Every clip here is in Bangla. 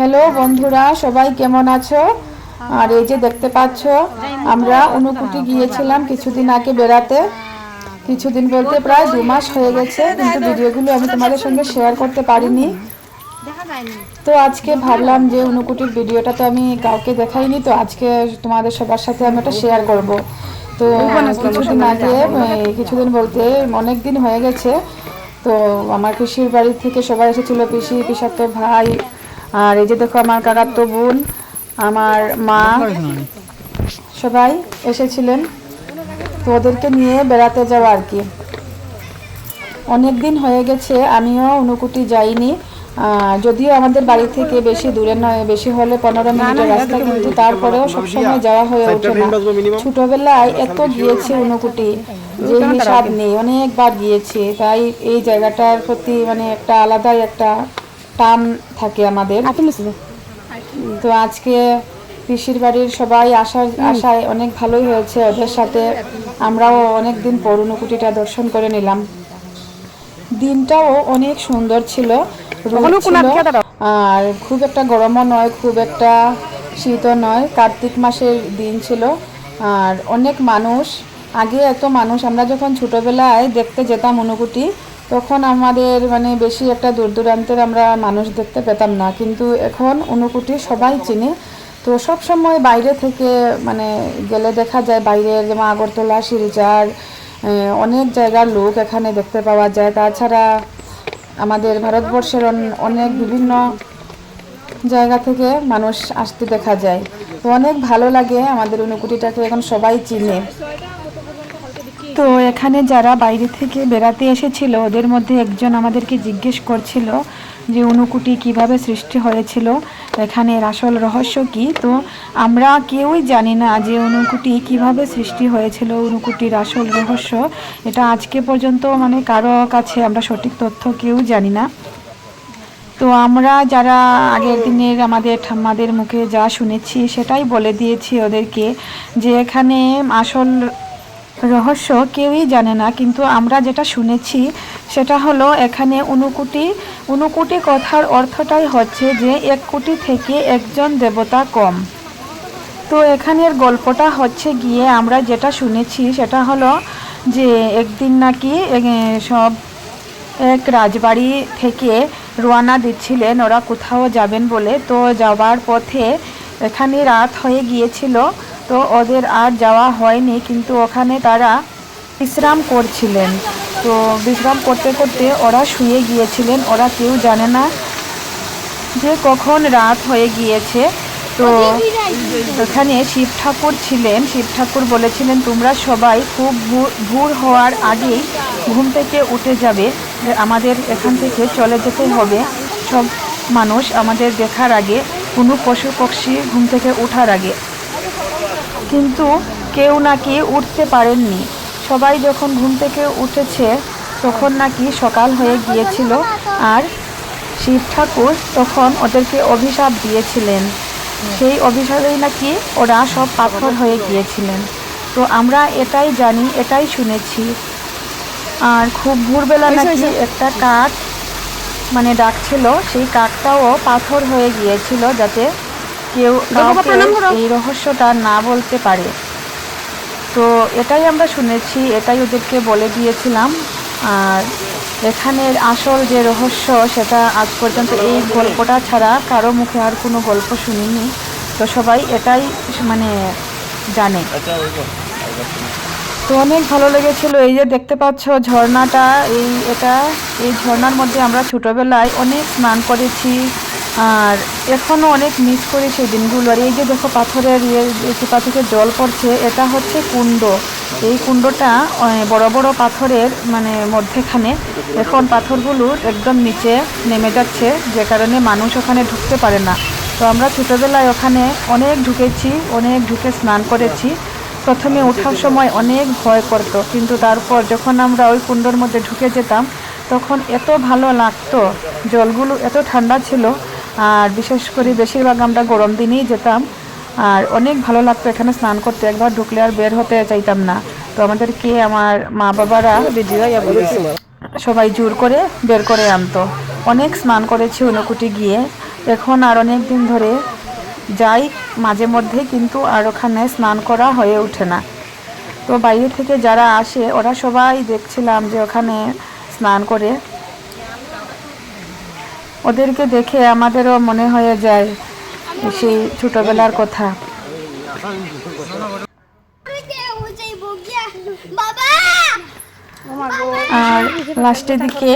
হ্যালো বন্ধুরা, সবাই কেমন আছো? আর এই যে দেখতে পাচ্ছ, আমরা অনুকুটি গিয়েছিলাম কিছুদিন আগে বেড়াতে। কিছুদিন বলতে প্রায় দু মাস হয়ে গেছে, কিন্তু ভিডিওগুলো আমি তোমাদের সঙ্গে শেয়ার করতে পারিনি। তো আজকে ভাবলাম যে অনুকুটির ভিডিওটা তো আমি কাউকে দেখাইনি, তো আজকে তোমাদের সবার সাথে আমি ওটা শেয়ার করব। তো কিছুদিন আগে কিছুদিন বলতে অনেক দিন হয়ে গেছে, তো আমার পিসির বাড়ি থেকে সবাই এসেছিল, পিসি পিসার তো ভাই আর এই যে দেখো আমার কাকাতো বোন আমার মা। সবাই এসেছিলেন তো ওদেরকে নিয়ে বেড়াতে যাওয়া আর কি। অনেক দিন হয়ে গেছে আমিও অনুকুটি যাইনি। যদিও আমাদের বাড়ি থেকে বেশি দূরে নয় বেশি হলে পনেরো মিনিটের রাস্তা কিন্তু তারপরেও সবসময় যাওয়া হয়ে ওঠে না। ছোটবেলায় এত গিয়েছি অনুকুটি যে হিসাব নেই অনেকবার গিয়েছি। তাই এই জায়গাটার প্রতি মানে একটা আলাদাই একটা টান থাকে আমাদের। তো? আজকে পিসির বাড়ির সবাই আসার আশায় অনেক ভালোই হয়েছে ওদের সাথে। আমরাও অনেক দিন পর অনুকুটিটা দর্শন করে নিলাম। দিনটাও অনেক সুন্দর ছিল আর খুব একটা গরমও নয় খুব একটা শীতও নয় কার্তিক মাসের দিন ছিল। আর অনেক মানুষ আগে এত মানুষ আমরা যখন ছোটোবেলায় দেখতে যেতাম অনুকুটি তখন আমাদের মানে বেশি একটা দূর দূরান্তের আমরা মানুষ দেখতে পেতাম না। কিন্তু এখন অনুকুটি সবাই চিনে। তো সব সময় বাইরে থেকে মানে গেলে দেখা যায় বাইরের যেমন আগরতলা শিলচর অনেক জায়গার লোক এখানে দেখতে পাওয়া যায়। তাছাড়া আমাদের ভারতবর্ষের অনেক বিভিন্ন জায়গা থেকে মানুষ আসতে দেখা যায়। তো অনেক ভালো লাগে আমাদের অনুকুটিটাকে। এখন সবাই চিনে। তো এখানে যারা বাইরে থেকে বেড়াতে এসেছিল, ওদের মধ্যে একজন আমাদেরকে জিজ্ঞেস করছিল যে, অনুকুটি কীভাবে সৃষ্টি হয়েছিল? এখানের আসল রহস্য কি? তো আমরা কেউই জানি না যে, অনুকুটি কীভাবে সৃষ্টি হয়েছিল, অনুকুটির আসল রহস্য। এটা আজকে পর্যন্ত মানে কারও কাছে আমরা সঠিক তথ্য কেউ জানি না। তো আমরা যারা আগের দিনের আমাদের ঠাম্মাদের মুখে যা শুনেছি, সেটাই বলে দিয়েছি ওদেরকে যে, এখানে আসল রহস্য কেউই জানে না, কিন্তু আমরা যেটা শুনেছি সেটা হলো এখানে অনুকুটি অনুকুটি কথার অর্থটাই হচ্ছে যে এক কোটি থেকে একজন দেবতা কম। তো এখানের গল্পটা হচ্ছে গিয়ে আমরা যেটা শুনেছি সেটা হলো যে একদিন নাকি সব এক রাজবাড়ি থেকে রোয়ানা দিচ্ছিলেন, ওরা কোথাও যাবেন বলে। তো যাওয়ার পথে এখানে রাত হয়ে গিয়েছিল। তো ওদের আর যাওয়া হয়নি, কিন্তু ওখানে তারা বিশ্রাম করছিলেন। তো বিশ্রাম করতে করতে ওরা শুয়ে গিয়েছিলেন, ওরা কেউ জানে না যে কখন রাত হয়ে গিয়েছে। তো এখানে শিব ঠাকুর ছিলেন, শিব ঠাকুর বলেছিলেন, তোমরা সবাই খুব ভোর হওয়ার আগেই ঘুম থেকে উঠে যাবে। আমাদের এখান থেকে চলে যেতে হবে। সব মানুষ আমাদের দেখার আগে, কোনো পশু পক্ষী ঘুম থেকে ওঠার আগে। কিন্তু কেউ নাকি উঠতে পারেননি। সবাই যখন ঘুম থেকে উঠেছে তখন নাকি সকাল হয়ে গিয়েছিল আর শিব ঠাকুর তখন ওদেরকে অভিশাপ দিয়েছিলেন। সেই অভিশাপেই নাকি ওরা সব পাথর হয়ে গিয়েছিলেন। তো আমরা এটাই জানি এটাই শুনেছি। আর খুব ভোরবেলা নাকি একটা কাক মানে ডাকছিল সেই কাকটাও পাথর হয়ে গিয়েছিল যাতে কেউ কাউকে এই রহস্যটা না বলতে পারে। তো এটাই আমরা শুনেছি এটাই ওদেরকে বলে দিয়েছিলাম। আর এখানের আসল যে রহস্য সেটা আজ পর্যন্ত এই গল্পটা ছাড়া কারও মুখে আর কোনো গল্প শুনিনি। তো সবাই এটাই মানে জানে। তো অনেক ভালো লেগেছিল। এই যে দেখতে পাচ্ছ ঝর্ণাটা এই এটা এই ঝর্ণার মধ্যে আমরা ছোটোবেলায় অনেক স্নান করেছি। আর এখনও অনেক মিস করি সেই দিনগুলো। আর এই যে দেখো পাথরের ইয়ে চিপা থেকে জল পড়ছে, এটা হচ্ছে কুণ্ড। এই কুণ্ডটা বড় বড় পাথরের মানে মধ্যেখানে। এখন পাথরগুলো একদম নিচে নেমে যাচ্ছে, যে কারণে মানুষ ওখানে ঢুকতে পারে না। তো আমরা ছোটোবেলায় ওখানে অনেক ঢুকেছি, অনেক ঢুকে স্নান করেছি। প্রথমে ওঠার সময় অনেক ভয় করতো, কিন্তু তারপর যখন আমরা ওই কুণ্ডর মধ্যে ঢুকে যেতাম, তখন এত ভালো লাগতো, জলগুলো এত ঠান্ডা ছিল আর বিশেষ করে বেশিরভাগ আমরা গরম দিনেই যেতাম। আর অনেক ভালো লাগতো এখানে স্নান করতে, একবার ঢুকলে আর বের হতে চাইতাম না। তো আমাদেরকে আমার মা বাবারা সবাই জোর করে বের করে আনতো। অনেক স্নান করেছি অনুকুটি গিয়ে। এখন আর অনেক দিন ধরে যাই, মাঝে মধ্যে কিন্তু আর ওখানে স্নান করা হয়ে ওঠে না। তো বাইরে থেকে যারা আসে, ওরা সবাই দেখছিলাম যে ওখানে স্নান করে। ওদেরকে দেখে আমাদেরও মনে হয়ে যায় সেই ছোটবেলার কথা। আর লাস্টের দিকে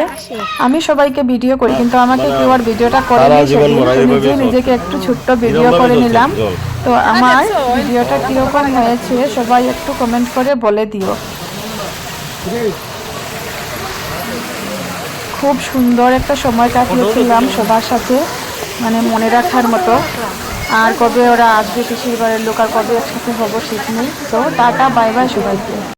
আমি সবাইকে ভিডিও করি কিন্তু আমাকে কেউ আর ভিডিওটা করে নিজে নিজেকে একটু ছোট্ট ভিডিও করে নিলাম তো আমার ভিডিওটা কীরকম হয়েছে সবাই একটু কমেন্ট করে বলে দিও। খুব সুন্দর একটা সময় কাটিয়েছিলাম সবার সাথে মানে মনে রাখার মতো। আর কবে ওরা আসবে পিসির বাড়ির লোক আর কবে একসাথে হব ঠিক নেই। তো টাটা বাই বাই সবাইকে।